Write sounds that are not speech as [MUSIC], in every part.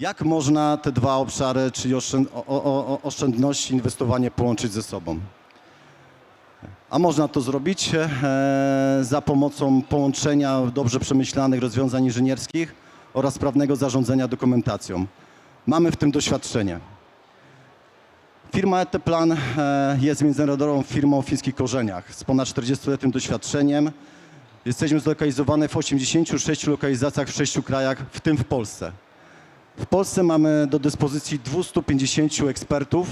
Jak można te dwa obszary, czyli oszczędności inwestowanie połączyć ze sobą? A można to zrobić e, za pomocą połączenia dobrze przemyślanych rozwiązań inżynierskich oraz sprawnego zarządzania dokumentacją. Mamy w tym doświadczenie. Firma Eteplan e, jest międzynarodową firmą o fińskich korzeniach z ponad 40-letnim doświadczeniem. Jesteśmy zlokalizowani w 86 lokalizacjach w 6 krajach, w tym w Polsce. W Polsce mamy do dyspozycji 250 ekspertów,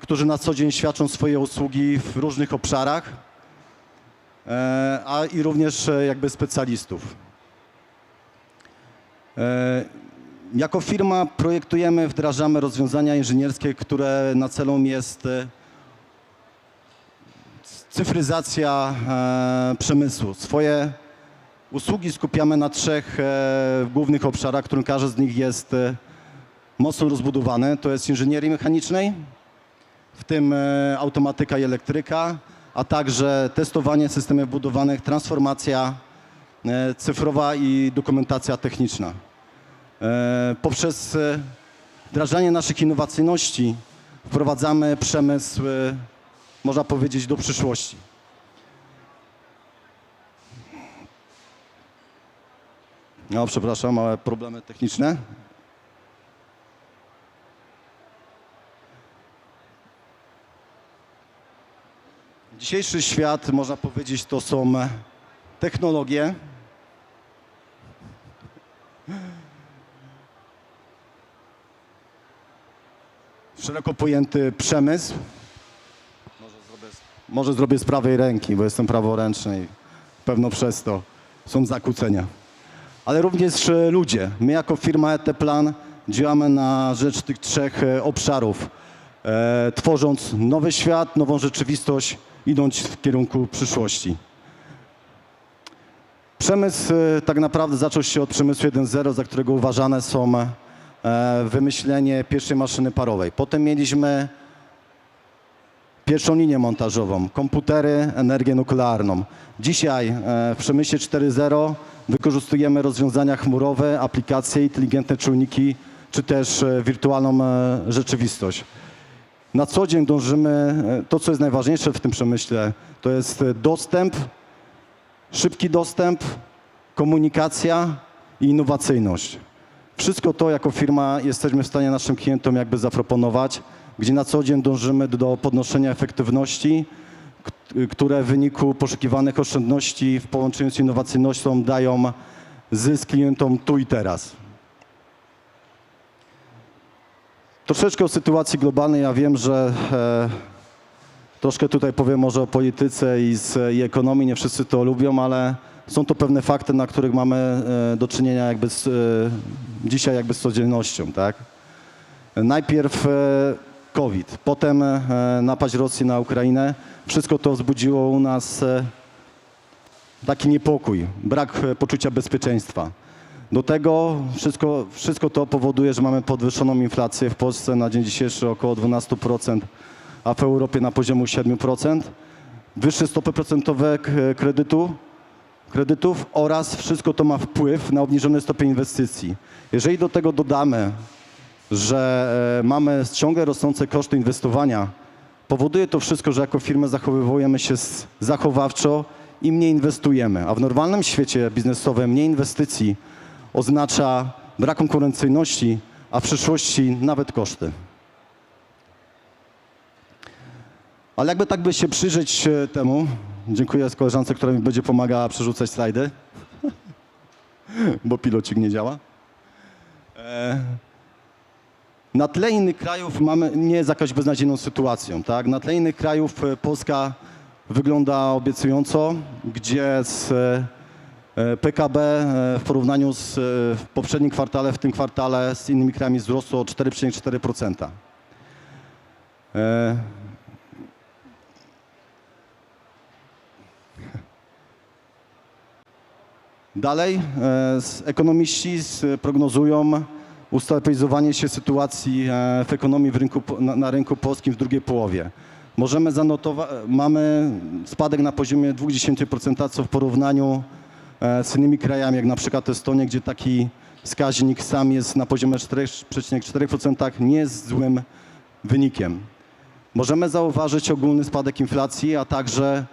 którzy na co dzień świadczą swoje usługi w różnych obszarach, e, a i również e, jakby specjalistów. E, Jako firma projektujemy, wdrażamy rozwiązania inżynierskie, które na celu jest cyfryzacja przemysłu. Swoje usługi skupiamy na trzech e, głównych obszarach, którym każdy z nich jest e, mocno rozbudowany. To jest inżynierii mechanicznej, w tym e, automatyka i elektryka, a także testowanie systemów budowanych, transformacja e, cyfrowa i dokumentacja techniczna. E, Poprzez e, wdrażanie naszych innowacyjności wprowadzamy przemysł, e, można powiedzieć, do przyszłości. No, przepraszam, małe problemy techniczne. Dzisiejszy świat, można powiedzieć, to są technologie. Szeroko pojęty przemysł. Może zrobię, może zrobię z prawej ręki, bo jestem praworęczny i pewno przez to są zakłócenia. Ale również e, ludzie. My jako firma ET-Plan działamy na rzecz tych trzech e, obszarów, e, tworząc nowy świat, nową rzeczywistość, idąc w kierunku przyszłości. Przemysł e, tak naprawdę zaczął się od przemysłu 1.0, za którego uważane są wymyślenie pierwszej maszyny parowej. Potem mieliśmy pierwszą linię montażową, komputery, energię nuklearną. Dzisiaj e, w przemyśle 4.0 wykorzystujemy rozwiązania chmurowe, aplikacje, inteligentne czujniki, czy też e, wirtualną e, rzeczywistość. Na co dzień dążymy, to co jest najważniejsze w tym przemyśle, to jest dostęp, szybki dostęp, komunikacja i innowacyjność. Wszystko to jako firma jesteśmy w stanie naszym klientom jakby zaproponować, gdzie na co dzień dążymy do podnoszenia efektywności, które w wyniku poszukiwanych oszczędności w połączeniu z innowacyjnością dają zysk klientom tu i teraz. Troszeczkę o sytuacji globalnej. Ja wiem, że e, troszkę tutaj powiem może o polityce i, z, i ekonomii. Nie wszyscy to lubią, ale są to pewne fakty, na których mamy e, do czynienia jakby z, e, dzisiaj jakby z codziennością, tak? Najpierw e, COVID, potem e, napaść Rosji na Ukrainę. Wszystko to wzbudziło u nas e, taki niepokój, brak e, poczucia bezpieczeństwa. Do tego wszystko, wszystko to powoduje, że mamy podwyższoną inflację w Polsce na dzień dzisiejszy około 12%, a w Europie na poziomie 7%. Wyższe stopy procentowe kredytu, kredytów oraz wszystko to ma wpływ na obniżony stopień inwestycji. Jeżeli do tego dodamy, że e, mamy ciągle rosnące koszty inwestowania, powoduje to wszystko, że jako firma zachowujemy się zachowawczo i mniej inwestujemy. A w normalnym świecie biznesowym mniej inwestycji oznacza brak konkurencyjności, a w przyszłości nawet koszty. Ale jakby tak by się przyjrzeć e, temu, dziękuję koleżance, która mi będzie pomagała przerzucać slajdy, [LAUGHS] bo pilocik nie działa. E, na tle innych krajów mamy, nie jest jakaś beznadziejną sytuacją. Tak? Na tle innych krajów e, Polska wygląda obiecująco, gdzie z e, PKB e, w porównaniu z w poprzednim kwartale, w tym kwartale z innymi krajami wzrosło o 4,4%. E, Dalej, ekonomiści prognozują ustabilizowanie się sytuacji e, w ekonomii w rynku, na, na rynku polskim w drugiej połowie. Możemy zanotować, mamy spadek na poziomie 0,2%, co w porównaniu e, z innymi krajami, jak na przykład Estonia, gdzie taki wskaźnik sam jest na poziomie 4,4%, nie jest złym wynikiem. Możemy zauważyć ogólny spadek inflacji, a także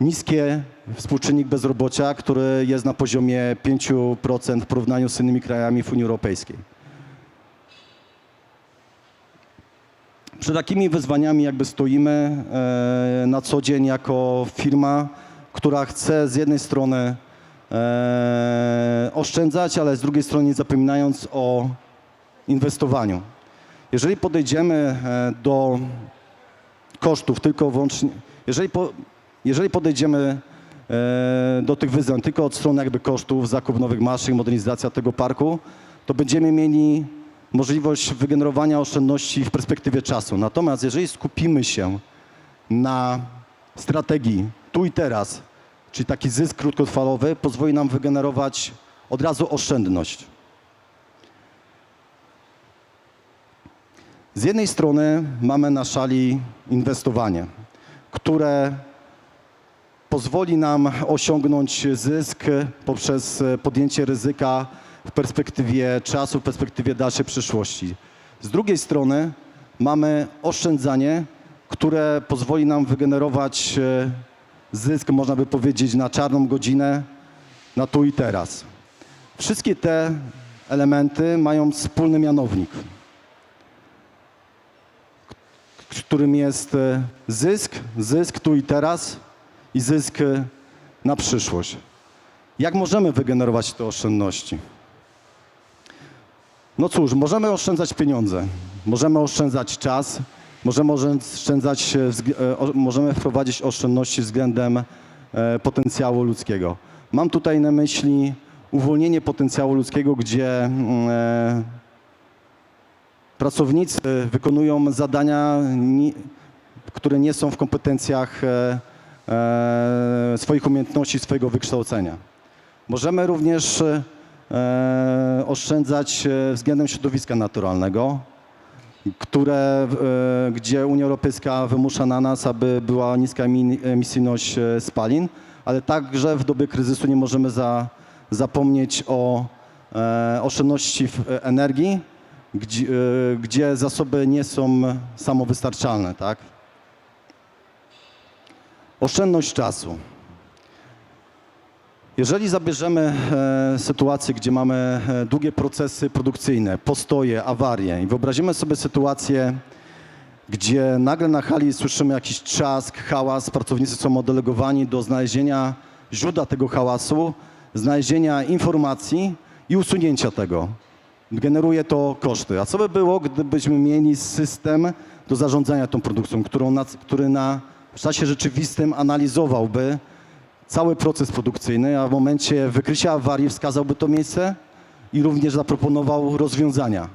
niskie współczynnik bezrobocia, który jest na poziomie 5% w porównaniu z innymi krajami w Unii Europejskiej. Przed takimi wyzwaniami jakby stoimy e, na co dzień jako firma, która chce z jednej strony e, oszczędzać, ale z drugiej strony nie zapominając o inwestowaniu. Jeżeli podejdziemy e, do kosztów tylko wyłącznie, jeżeli, po, jeżeli podejdziemy do tych wyzwań tylko od strony jakby kosztów, zakup nowych maszyn, modernizacja tego parku, to będziemy mieli możliwość wygenerowania oszczędności w perspektywie czasu. Natomiast jeżeli skupimy się na strategii tu i teraz, czyli taki zysk krótkotrwalowy, pozwoli nam wygenerować od razu oszczędność. Z jednej strony mamy na szali inwestowanie, które pozwoli nam osiągnąć zysk poprzez podjęcie ryzyka w perspektywie czasu, w perspektywie dalszej przyszłości. Z drugiej strony mamy oszczędzanie, które pozwoli nam wygenerować e, zysk, można by powiedzieć, na czarną godzinę, na tu i teraz. Wszystkie te elementy mają wspólny mianownik, którym jest e, zysk, zysk tu i teraz i zysk e, na przyszłość. Jak możemy wygenerować te oszczędności? No cóż, możemy oszczędzać pieniądze, możemy oszczędzać czas, możemy oszczędzać, e, e, możemy wprowadzić oszczędności względem e, potencjału ludzkiego. Mam tutaj na myśli uwolnienie potencjału ludzkiego, gdzie mm, pracownicy wykonują zadania, ni- które nie są w kompetencjach swoich umiejętności, swojego wykształcenia. Możemy również oszczędzać e, względem środowiska naturalnego, które, e, gdzie Unia Europejska wymusza na nas, aby była niska emi- emisyjność e, spalin, ale także w dobie kryzysu nie możemy za, zapomnieć o oszczędności w energii, gdzie, gdzie zasoby nie są samowystarczalne. Tak? Oszczędność czasu. Jeżeli zabierzemy e, sytuację, gdzie mamy e, długie procesy produkcyjne, postoje, awarie i wyobrazimy sobie sytuację, gdzie nagle na hali słyszymy jakiś trzask, hałas, pracownicy są oddelegowani do znalezienia źródła tego hałasu, znalezienia informacji i usunięcia tego. Generuje to koszty. A co by było, gdybyśmy mieli system do zarządzania tą produkcją, którą na, który na, w czasie rzeczywistym analizowałby cały proces produkcyjny, a w momencie wykrycia awarii wskazałby to miejsce i również zaproponował rozwiązania.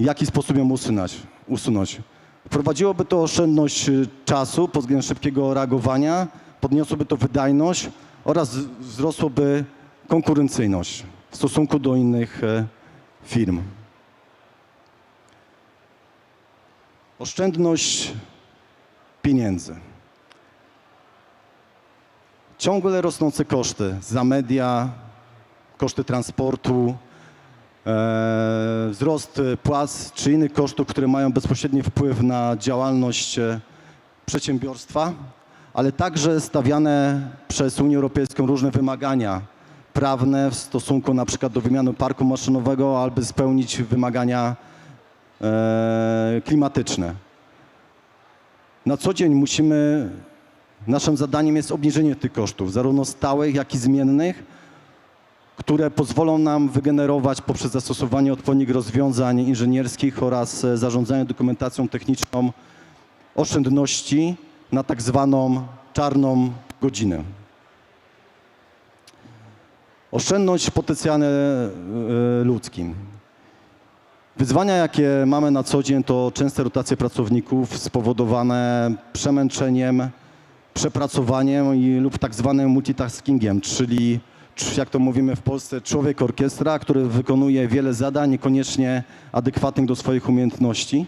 W jaki sposób ją usunąć? usunąć. Wprowadziłoby to oszczędność y, czasu pod względem szybkiego reagowania, podniosłoby to wydajność oraz wzrosłoby konkurencyjność w stosunku do innych e, firm. Oszczędność pieniędzy. Ciągle rosnące koszty za media, koszty transportu, e, wzrost płac czy innych kosztów, które mają bezpośredni wpływ na działalność e, przedsiębiorstwa, ale także stawiane przez Unię Europejską różne wymagania prawne w stosunku na przykład do wymiany parku maszynowego, aby spełnić wymagania e, klimatyczne. Na co dzień musimy Naszym zadaniem jest obniżenie tych kosztów, zarówno stałych, jak i zmiennych, które pozwolą nam wygenerować poprzez zastosowanie odpowiednich rozwiązań inżynierskich oraz e, zarządzanie dokumentacją techniczną oszczędności na tak zwaną czarną godzinę. Oszczędność w potencjale e, ludzkim. Wyzwania, jakie mamy na co dzień, to częste rotacje pracowników spowodowane przemęczeniem, przepracowaniem i, lub tak zwanym multitaskingiem, czyli cz- jak to mówimy w Polsce, człowiek orkiestra, który wykonuje wiele zadań, niekoniecznie adekwatnych do swoich umiejętności,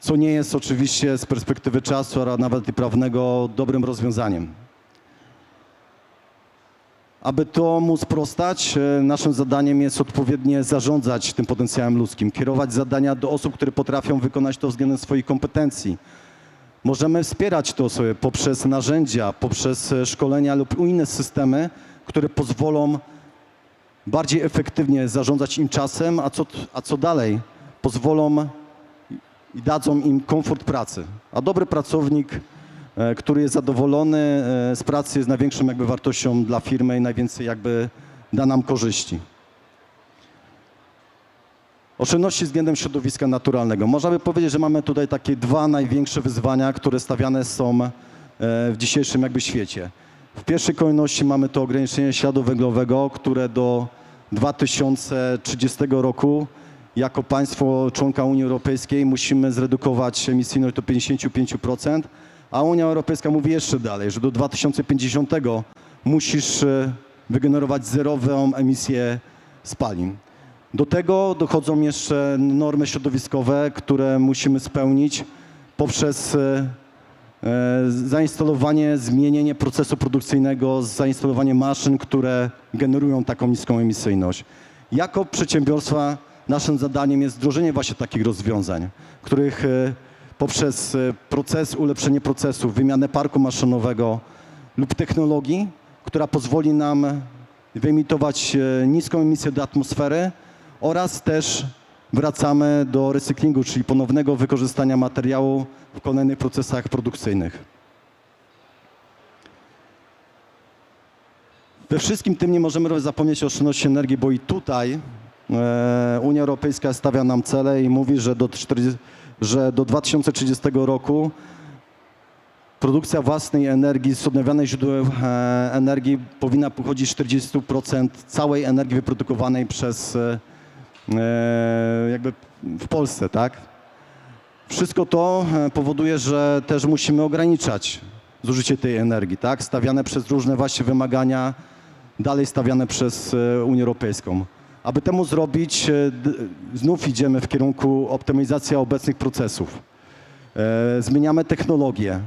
co nie jest oczywiście z perspektywy czasu, a nawet i prawnego dobrym rozwiązaniem. Aby to móc sprostać, e, naszym zadaniem jest odpowiednio zarządzać tym potencjałem ludzkim, kierować zadania do osób, które potrafią wykonać to względem swoich kompetencji. Możemy wspierać te osoby poprzez narzędzia, poprzez e, szkolenia lub inne systemy, które pozwolą bardziej efektywnie zarządzać im czasem, a co, a co dalej? Pozwolą i dadzą im komfort pracy. A dobry pracownik, e, który jest zadowolony e, z pracy, jest największą jakby wartością dla firmy i najwięcej jakby da nam korzyści. Oszczędności względem środowiska naturalnego. Można by powiedzieć, że mamy tutaj takie dwa największe wyzwania, które stawiane są e, w dzisiejszym jakby świecie. W pierwszej kolejności mamy to ograniczenie śladu węglowego, które do 2030 roku jako państwo członka Unii Europejskiej musimy zredukować emisyjność do 55%, a Unia Europejska mówi jeszcze dalej, że do 2050 musisz e, wygenerować zerową emisję spalin. Do tego dochodzą jeszcze normy środowiskowe, które musimy spełnić poprzez e, e, zainstalowanie, zmienienie procesu produkcyjnego, zainstalowanie maszyn, które generują taką niską emisyjność. Jako przedsiębiorstwa naszym zadaniem jest wdrożenie właśnie takich rozwiązań, których e, poprzez proces, ulepszenie procesu, wymianę parku maszynowego lub technologii, która pozwoli nam wyemitować niską emisję do atmosfery oraz też wracamy do recyklingu, czyli ponownego wykorzystania materiału w kolejnych procesach produkcyjnych. We wszystkim tym nie możemy zapomnieć o oszczędności energii, bo i tutaj e, Unia Europejska stawia nam cele i mówi, że do, 40, że do 2030 roku produkcja własnej energii z odnawialnych źródeł e, energii powinna pochodzić 40% całej energii wyprodukowanej przez e, jakby w Polsce, tak? Wszystko to e, powoduje, że też musimy ograniczać zużycie tej energii, tak? Stawiane przez różne właśnie wymagania, dalej stawiane przez e, Unię Europejską. Aby temu zrobić, e, znów idziemy w kierunku optymalizacji obecnych procesów. E, Zmieniamy technologię,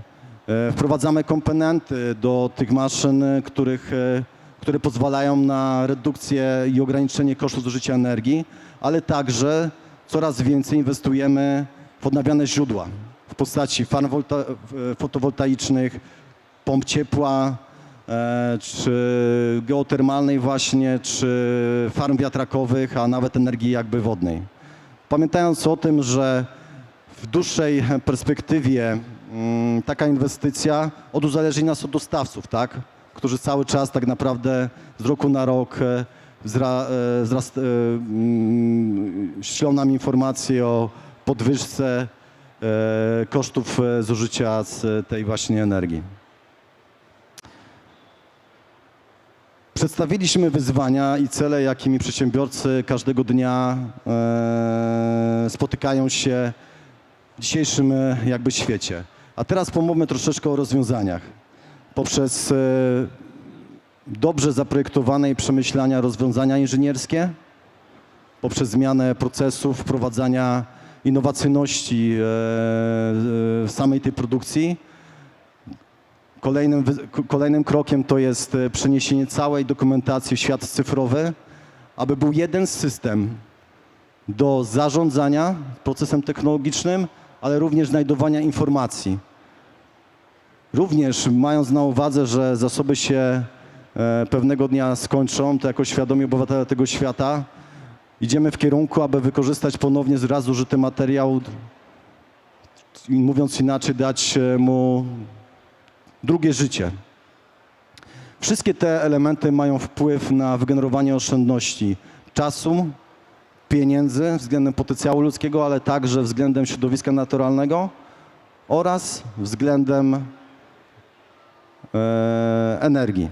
e, wprowadzamy komponenty do tych maszyn, e, których, e, które pozwalają na redukcję i ograniczenie kosztów zużycia energii, ale także coraz więcej inwestujemy w odnawialne źródła w postaci farm fotowoltaicznych, pomp ciepła, e, czy geotermalnej właśnie, czy farm wiatrakowych, a nawet energii jakby wodnej. Pamiętając o tym, że w dłuższej perspektywie mm, taka inwestycja oduzależni nas od dostawców, tak? Którzy cały czas tak naprawdę z roku na rok e, wzra, e, e, mm, ślą nam informacje o podwyżce kosztów zużycia z tej właśnie energii. Przedstawiliśmy wyzwania i cele, jakimi przedsiębiorcy każdego dnia spotykają się w dzisiejszym jakby świecie. A teraz pomówmy troszeczkę o rozwiązaniach. Poprzez e, dobrze zaprojektowane i przemyślania rozwiązania inżynierskie, poprzez zmianę procesów, wprowadzania innowacyjności e, e, w samej tej produkcji. Kolejnym, kolejnym krokiem to jest e, przeniesienie całej dokumentacji w świat cyfrowy, aby był jeden system do zarządzania procesem technologicznym, ale również znajdowania informacji. Również mając na uwadze, że zasoby się e, pewnego dnia skończą, to jako świadomi obywatele tego świata idziemy w kierunku, aby wykorzystać ponownie raz zużyty materiał, mówiąc inaczej, dać e, mu drugie życie. Wszystkie te elementy mają wpływ na wygenerowanie oszczędności czasu, pieniędzy względem potencjału ludzkiego, ale także względem środowiska naturalnego oraz względem energii.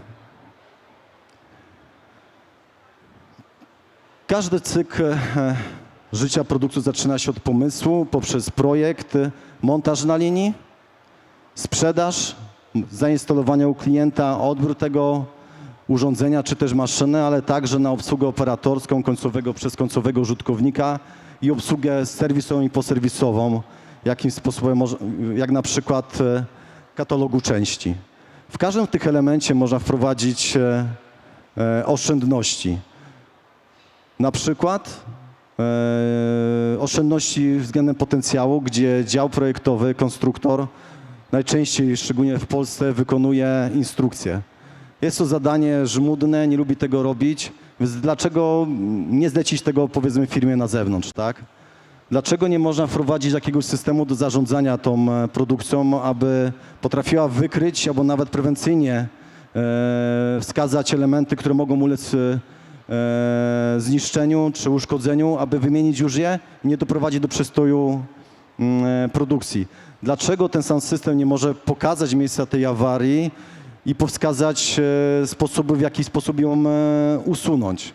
Każdy cykl e, życia produktu zaczyna się od pomysłu poprzez projekt, montaż na linii, sprzedaż, zainstalowanie u klienta, odbiór tego urządzenia czy też maszyny, ale także na obsługę operatorską końcowego przez końcowego użytkownika i obsługę serwisową i poserwisową, jakim sposobem, jak na przykład e, katalogu części. W każdym tych elemencie można wprowadzić e, e, oszczędności. Na przykład e, oszczędności względem potencjału, gdzie dział projektowy, konstruktor najczęściej, szczególnie w Polsce, wykonuje instrukcje. Jest to zadanie żmudne, nie lubi tego robić, więc dlaczego nie zlecić tego powiedzmy firmie na zewnątrz, tak? Dlaczego nie można wprowadzić jakiegoś systemu do zarządzania tą e, produkcją, aby potrafiła wykryć albo nawet prewencyjnie e, wskazać elementy, które mogą ulec e, zniszczeniu czy uszkodzeniu, aby wymienić już je i nie doprowadzić do przestoju mm, produkcji. Dlaczego ten sam system nie może pokazać miejsca tej awarii i powskazać sposoby, w jaki sposób ją usunąć?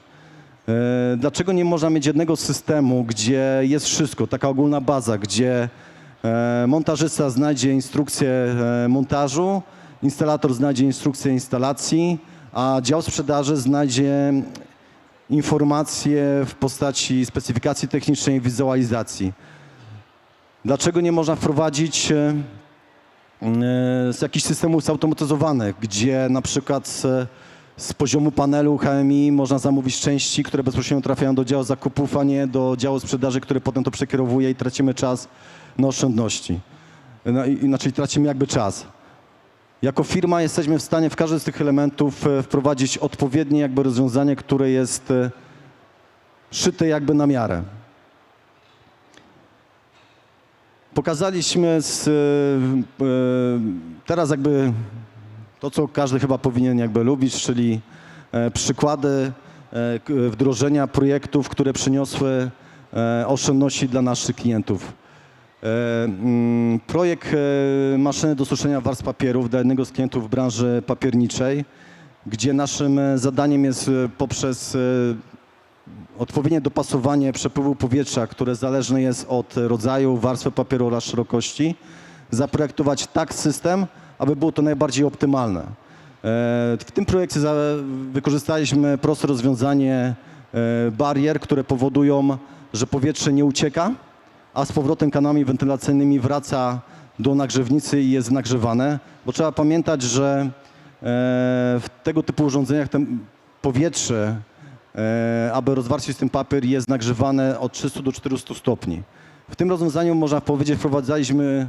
E, Dlaczego nie można mieć jednego systemu, gdzie jest wszystko, taka ogólna baza, gdzie e, montażysta znajdzie instrukcję e, montażu, instalator znajdzie instrukcję instalacji, a dział sprzedaży znajdzie informacje w postaci specyfikacji technicznej i wizualizacji. Dlaczego nie można wprowadzić jakichś systemów zautomatyzowanych, gdzie na przykład z, poziomu panelu HMI można zamówić części, które bezpośrednio trafiają do działu zakupów, a nie do działu sprzedaży, który potem to przekierowuje i tracimy czas na oszczędności. No, inaczej tracimy jakby czas. Jako firma jesteśmy w stanie w każdy z tych elementów e, wprowadzić odpowiednie jakby rozwiązanie, które jest e, szyte jakby na miarę. Pokazaliśmy z, e, teraz jakby to, co każdy chyba powinien jakby lubić, czyli e, przykłady e, wdrożenia projektów, które przyniosły e, oszczędności dla naszych klientów. Mm, Projekt maszyny do suszenia warstw papierów dla jednego z klientów w branży papierniczej, gdzie naszym zadaniem jest poprzez odpowiednie dopasowanie przepływu powietrza, które zależne jest od rodzaju warstwy papieru oraz szerokości, zaprojektować tak system, aby było to najbardziej optymalne. E, W tym projekcie wykorzystaliśmy proste rozwiązanie e, barier, które powodują, że powietrze nie ucieka, a z powrotem kanałami wentylacyjnymi wraca do nagrzewnicy i jest nagrzewane, bo trzeba pamiętać, że e, w tego typu urządzeniach powietrze, aby rozwarstwić ten papier, jest nagrzewane od 300 do 400 stopni. W tym rozwiązaniu, można powiedzieć, wprowadzaliśmy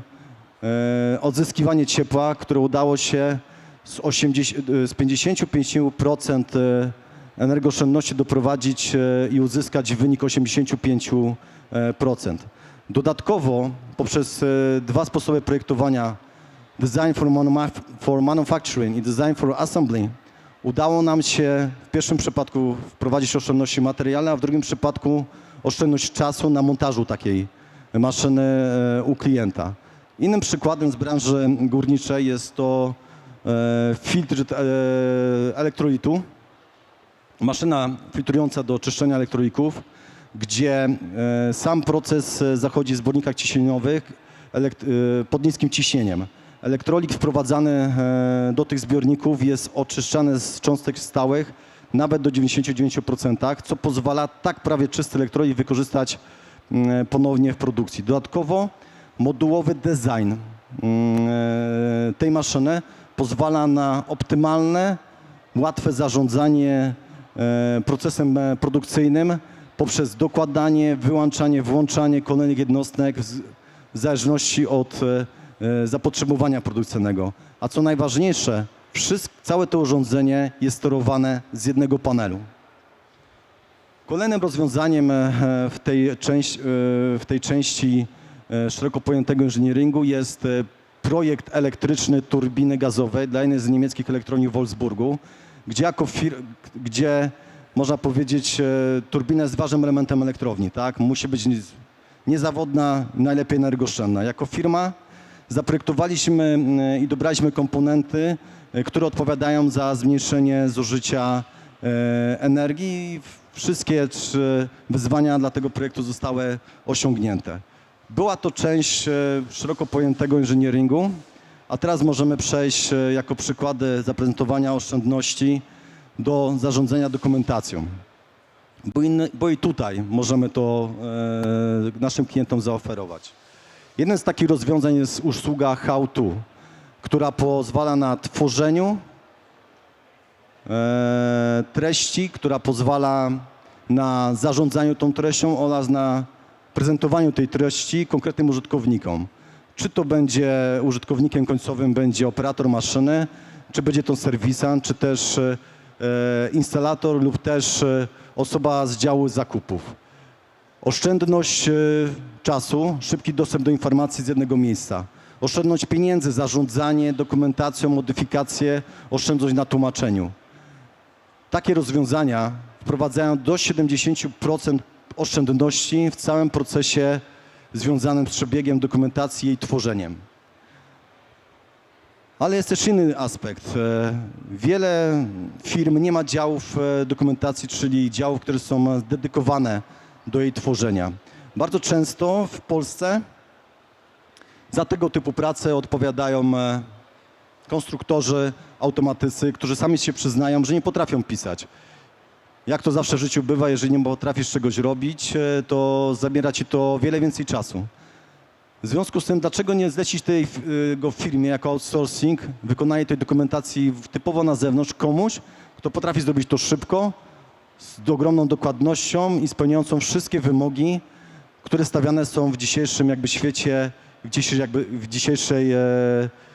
odzyskiwanie ciepła, które udało się z, 80, e, z 55% e, energooszczędności doprowadzić e, i uzyskać wynik 85%. Dodatkowo poprzez e, dwa sposoby projektowania Design for, manuf- for Manufacturing i Design for Assembly udało nam się w pierwszym przypadku wprowadzić oszczędności materialne, a w drugim przypadku oszczędność czasu na montażu takiej maszyny e, u klienta. Innym przykładem z branży górniczej jest to e, filtr e, elektrolitu, maszyna filtrująca do czyszczenia elektrolików, gdzie e, sam proces zachodzi w zbiornikach ciśnieniowych pod niskim ciśnieniem. Elektrolit wprowadzany do tych zbiorników jest oczyszczany z cząstek stałych nawet do 99%, co pozwala tak prawie czysty elektrolit wykorzystać mm, ponownie w produkcji. Dodatkowo modułowy design mm, e, tej maszyny pozwala na optymalne, łatwe zarządzanie e, procesem e, produkcyjnym poprzez dokładanie, wyłączanie, włączanie kolejnych jednostek w zależności od zapotrzebowania produkcyjnego. A co najważniejsze, wszystko, całe to urządzenie jest sterowane z jednego panelu. Kolejnym rozwiązaniem w tej, części, w tej części szeroko pojętego inżynieringu jest e, projekt elektryczny turbiny gazowej dla jednej z niemieckich elektrowni w Wolfsburgu, gdzie, jako fir- gdzie można powiedzieć, e, turbina jest ważnym elementem elektrowni. Tak? Musi być niez- niezawodna, najlepiej energooszczędna. Jako firma zaprojektowaliśmy mm, i dobraliśmy komponenty, e, które odpowiadają za zmniejszenie zużycia e, energii. Wszystkie trzy wyzwania dla tego projektu zostały osiągnięte. Była to część e, szeroko pojętego inżynieringu, a teraz możemy przejść e, jako przykłady zaprezentowania oszczędności do zarządzania dokumentacją. Bo, bo i tutaj możemy to e, naszym klientom zaoferować. Jednym z takich rozwiązań jest usługa How To, która pozwala na tworzeniu, e, treści, która pozwala na zarządzaniu tą treścią oraz na prezentowaniu tej treści konkretnym użytkownikom. Czy to będzie użytkownikiem końcowym będzie operator maszyny, czy będzie to serwisant, czy też e, instalator lub też e, osoba z działu zakupów. Oszczędność e, czasu, szybki dostęp do informacji z jednego miejsca. Oszczędność pieniędzy, zarządzanie dokumentacją, modyfikacje, oszczędność na tłumaczeniu. Takie rozwiązania wprowadzają do 70% oszczędności w całym procesie związanym z przebiegiem dokumentacji i jej tworzeniem. Ale jest też inny aspekt. E, Wiele firm nie ma działów e, dokumentacji, czyli działów, które są dedykowane do jej tworzenia. Bardzo często w Polsce za tego typu pracę odpowiadają e, konstruktorzy, automatycy, którzy sami się przyznają, że nie potrafią pisać. Jak to zawsze w życiu bywa, jeżeli nie potrafisz czegoś robić, e, to zabiera ci to wiele więcej czasu. W związku z tym, dlaczego nie zlecić tego firmie jako outsourcing, wykonanie tej dokumentacji typowo na zewnątrz komuś, kto potrafi zrobić to szybko, z ogromną dokładnością i spełniającą wszystkie wymogi, które stawiane są w dzisiejszym jakby świecie, w dzisiejszej, jakby, w dzisiejszej e, e,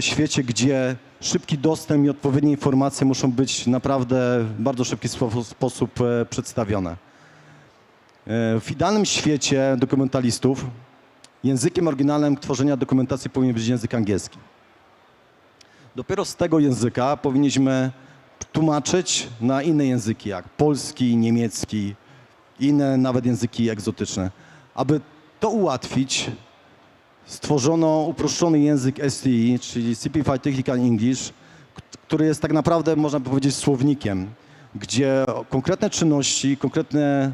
świecie, gdzie szybki dostęp i odpowiednie informacje muszą być naprawdę w bardzo szybki spo, sposób e, przedstawione. E, W idealnym świecie dokumentalistów językiem oryginalnym tworzenia dokumentacji powinien być język angielski. Dopiero z tego języka powinniśmy tłumaczyć na inne języki, jak polski, niemiecki, inne nawet języki egzotyczne. Aby to ułatwić, stworzono uproszczony język STE, czyli Simplified Technical English, który jest tak naprawdę, można powiedzieć, słownikiem, gdzie konkretne czynności, konkretne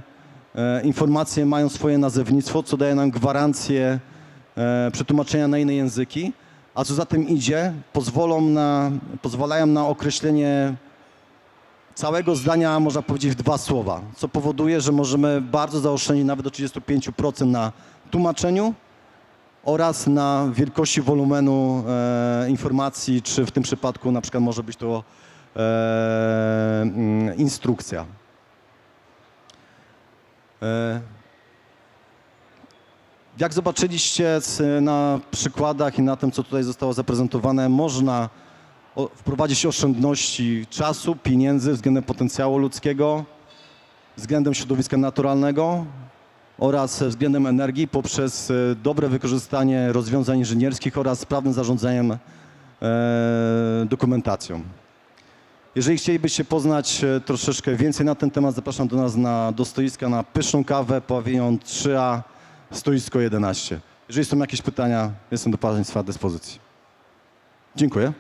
e, informacje mają swoje nazewnictwo, co daje nam gwarancję e, przetłumaczenia na inne języki, a co za tym idzie, pozwolą na, pozwalają na określenie całego zdania, można powiedzieć, w dwa słowa, co powoduje, że możemy bardzo zaoszczędzić nawet do 35% na tłumaczeniu oraz na wielkości wolumenu e, informacji, czy w tym przypadku na przykład może być to e, mm, instrukcja. E, jak zobaczyliście na przykładach i na tym, co tutaj zostało zaprezentowane, można wprowadzić oszczędności czasu, pieniędzy względem potencjału ludzkiego, względem środowiska naturalnego oraz względem energii poprzez e, dobre wykorzystanie rozwiązań inżynierskich oraz sprawnym zarządzaniem e, dokumentacją. Jeżeli chcielibyście poznać e, troszeczkę więcej na ten temat, zapraszam do nas na, do stoiska na pyszną kawę, pawilon 3A, stoisko 11. Jeżeli są jakieś pytania, jestem do Państwa dyspozycji. Dziękuję.